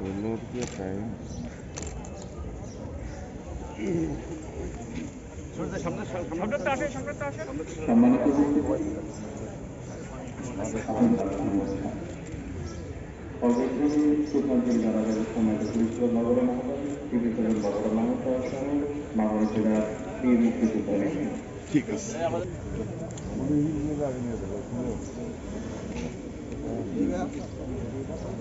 सोलह रुपये ঠিক আছে Bye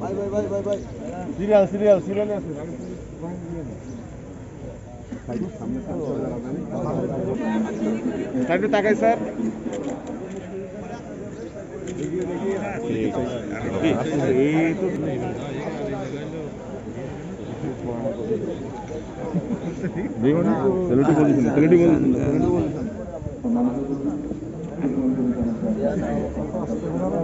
bye bye bye bye. Serial serial serial Ini সাইডে Ini স্যার Ini তো Ini সেলুটি Ini সেলুটি Ini